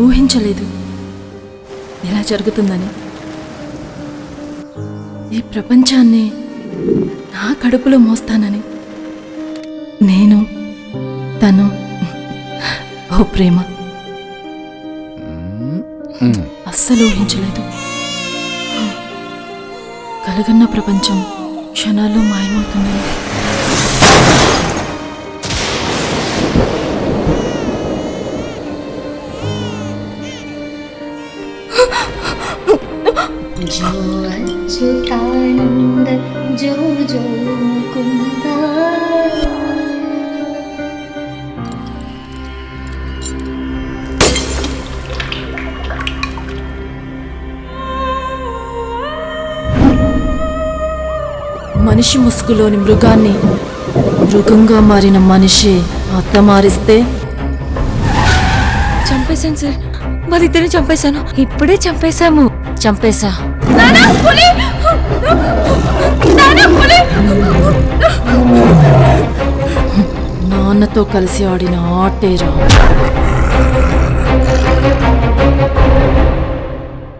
ఊహించలేదు. ఇలా జరుగుతుందని. ఈ ప్రపంచాన్ని నా కడుపులో మోస్తానని. నేను తను ఓ ప్రేమ. అస్సలు ఊహించలేదు. కలగన్న ప్రపంచం క్షణాల్లో మాయమవుతుందని. जो अच्युतानन्द जो जो मुकुन्द మనిషి ముసుగులోని మృగాన్ని మృగంగా మారిన మనిషి అత్త మారిస్తే చంపేశాను సార్ వాళ్ళిద్దరిని చంపేశాను ఇప్పుడే చంపేశాము చంపేశా. నాన్నతో కలిసి ఆడిన ఆటేరా.